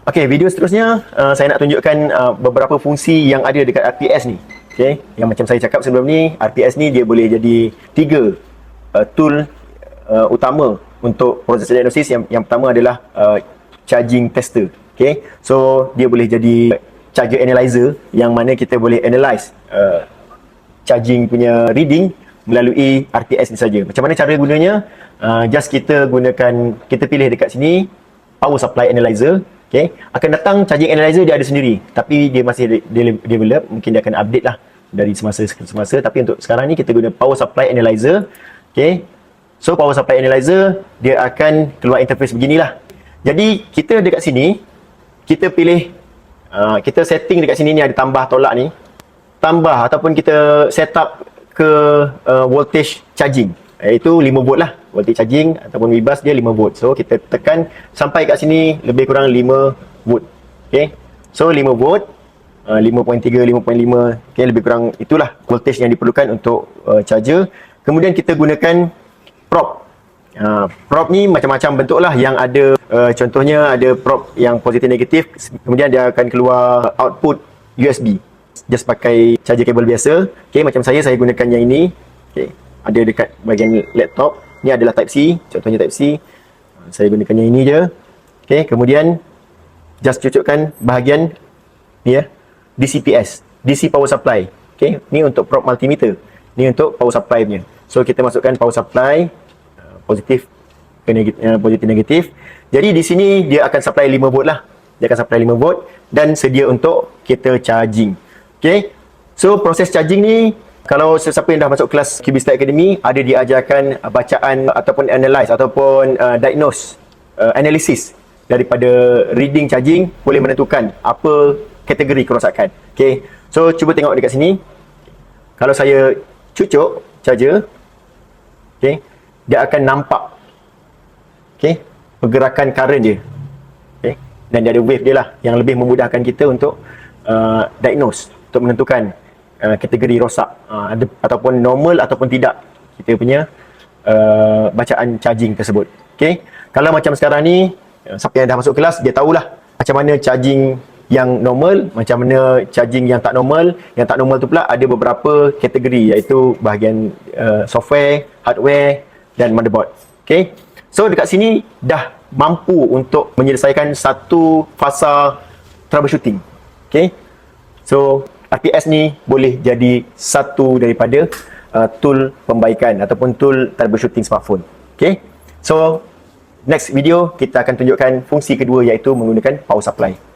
Okey, video seterusnya uh, saya nak tunjukkan uh, beberapa fungsi yang ada dekat RPS ni. Okey, yang macam saya cakap sebelum ni, RPS ni dia boleh jadi tiga uh, tool uh, utama untuk proses diagnosis. Yang yang pertama adalah uh, charging tester. Okey, so dia boleh jadi charger analyzer yang mana kita boleh analyze uh, charging punya reading melalui RPS ni saja. Macam mana cara gunanya? Uh, just kita gunakan kita pilih dekat sini power supply analyzer Okay. Akan datang charging analyzer dia ada sendiri. Tapi dia masih de- de- develop. Mungkin dia akan update lah dari semasa ke semasa. Tapi untuk sekarang ni kita guna power supply analyzer. Okay. So power supply analyzer dia akan keluar interface beginilah. Jadi kita dekat sini kita pilih uh, kita setting dekat sini ni ada tambah tolak ni. Tambah ataupun kita set up ke uh, voltage charging iaitu 5 volt lah. Voltage charging ataupun bebas dia 5 volt. So kita tekan sampai kat sini lebih kurang 5 volt. Okay? So 5 volt uh, 5.3 5.5 okay lebih kurang itulah voltage yang diperlukan untuk uh, charger. Kemudian kita gunakan prop. Uh, prop ni macam-macam bentuk lah. Yang ada uh, contohnya ada prop yang positif negatif. Kemudian dia akan keluar output USB just pakai charger kabel biasa. Okay macam saya saya gunakan yang ini. Okay ada dekat bahagian laptop. Ni adalah type C, contohnya type C. Saya gunakan yang ini je. Okey, kemudian just cucukkan bahagian ni ya, DCPS, DC power supply. Okey, ni untuk probe multimeter. Ni untuk power supply punya. So kita masukkan power supply uh, positif ke negatif, uh, positif negatif. Jadi di sini dia akan supply 5 volt lah. Dia akan supply 5 volt dan sedia untuk kita charging. Okey. So proses charging ni kalau sesiapa yang dah masuk kelas Cubistar Academy ada diajarkan bacaan ataupun analyze ataupun uh, diagnose uh, analysis daripada reading charging boleh menentukan apa kategori kerosakan. Okey. So cuba tengok dekat sini. Kalau saya cucuk charger okey, dia akan nampak okey, pergerakan current dia. Okey. Dan dia ada wave dia lah yang lebih memudahkan kita untuk uh, diagnose untuk menentukan uh, kategori rosak uh, ada ataupun normal ataupun tidak kita punya uh, bacaan charging tersebut. Okey. Kalau macam sekarang ni uh, siapa yang dah masuk kelas dia tahulah macam mana charging yang normal, macam mana charging yang tak normal. Yang tak normal tu pula ada beberapa kategori iaitu bahagian uh, software, hardware dan motherboard. Okey. So dekat sini dah mampu untuk menyelesaikan satu fasa troubleshooting. Okey. So RPS ni boleh jadi satu daripada uh, tool pembaikan ataupun tool troubleshooting smartphone. Okay. So, next video kita akan tunjukkan fungsi kedua iaitu menggunakan power supply.